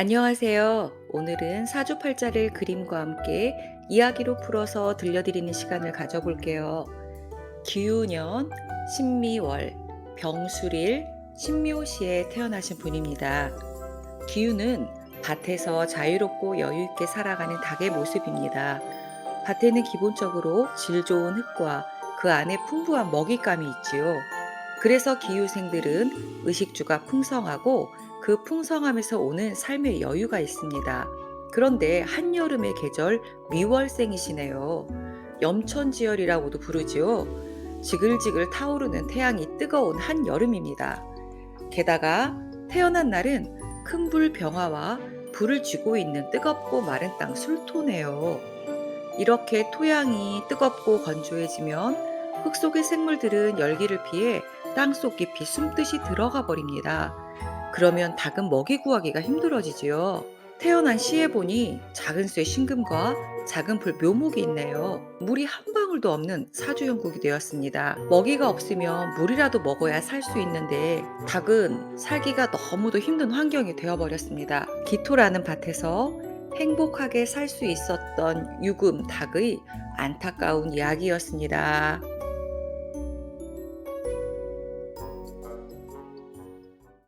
안녕하세요. 오늘은 사주팔자를 그림과 함께 이야기로 풀어서 들려드리는 시간을 가져볼게요. 기우년, 신미월, 병술일, 신묘시에 태어나신 분입니다. 기우는 밭에서 자유롭고 여유있게 살아가는 닭의 모습입니다. 밭에는 기본적으로 질 좋은 흙과 그 안에 풍부한 먹잇감이 있지요. 그래서 기후생들은 의식주가 풍성하고 그 풍성함에서 오는 삶의 여유가 있습니다. 그런데 한여름의 계절 미월생이시네요. 염천지열이라고도 부르지요. 지글지글 타오르는 태양이 뜨거운 한여름입니다. 게다가 태어난 날은 큰 불 병화와 불을 쥐고 있는 뜨겁고 마른 땅 술토네요. 이렇게 토양이 뜨겁고 건조해지면 흙 속의 생물들은 열기를 피해 땅속 깊이 숨듯이 들어가 버립니다. 그러면 닭은 먹이 구하기가 힘들어지지요. 태어난 시에 보니 작은 쇠 신금과 작은 풀 묘목이 있네요. 물이 한 방울도 없는 사주 형국이 되었습니다. 먹이가 없으면 물이라도 먹어야 살 수 있는데 닭은 살기가 너무도 힘든 환경이 되어버렸습니다. 기토라는 밭에서 행복하게 살 수 있었던 유금 닭의 안타까운 이야기였습니다.